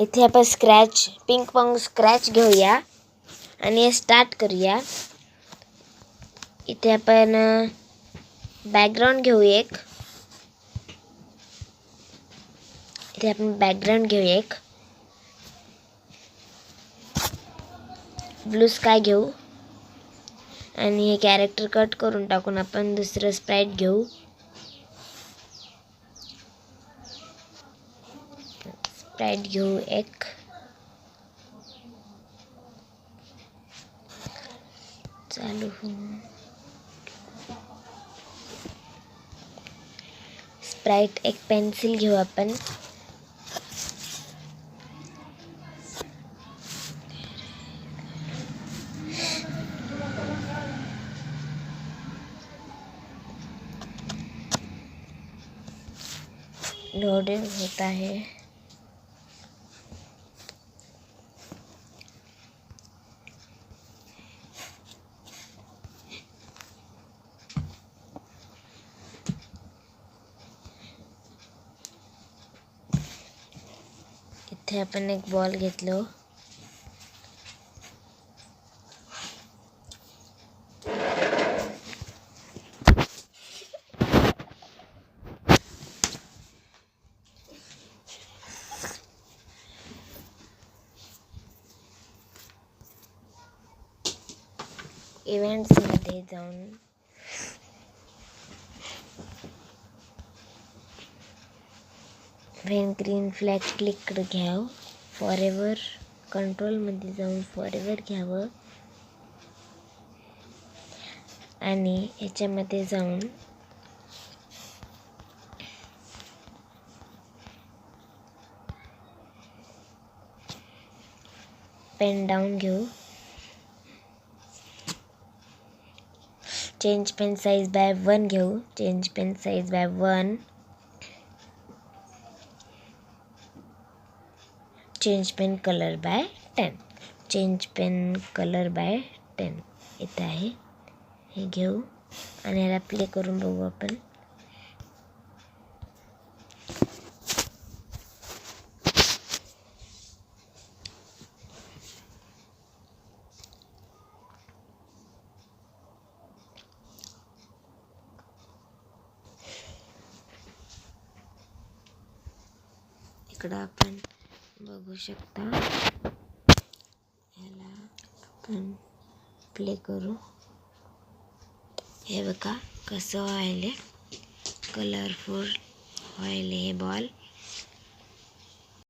इथे आपण scratch pink Pong scratch घेऊया आणि स्टार्ट करूया. इथे आपण बॅकग्राऊंड घेऊ एक. इथे आपण बॅकग्राऊंड घेऊ एक. ब्लू स्काय घेऊ. आणि हे कॅरेक्टर कट करून टाकून आपण दुसरं स्प्राईट घेऊ. स्प्राईट घेऊ एक। चालू हो। एक पेन्सिल घेऊ आपण। लोडिंग होता है इथे आपण एक बॉल घेतलो इव्हेंट्समध्ये जाऊन व्हेन ग्रीन फ्लॅग क्लिक घ्याव. फॉरएवर कंट्रोलमध्ये जाऊन फॉरेवर घ्यावं. आणि याच्यामध्ये जाऊन पेन डाऊन घेऊ. Change pen size by one घेऊ. Change pen size by one change pen colour by ten change pen colour by ten आहे हे। घेऊ आणि याला प्ले आपण इकडं आपण बघू शकता ह्याला प्ले करू? हे बघा कसं कलरफुल व्हायले बॉल